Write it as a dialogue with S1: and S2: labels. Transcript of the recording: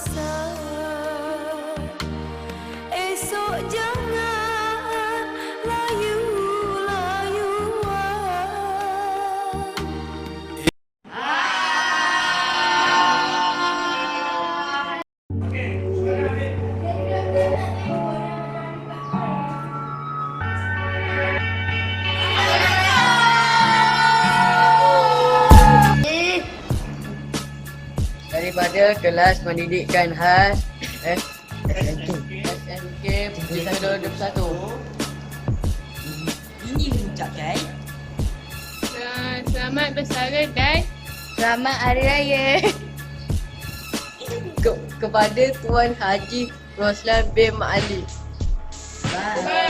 S1: masa Esok jangan
S2: daripada kelas pendidikan khas eh SMK Puteri 121
S3: Ini mengucapkan?
S4: Selamat bersara dan
S1: Selamat Hari Raya.
S2: Ke, kepada Tuan Haji Roslan bin Mak Ali.
S3: Bye.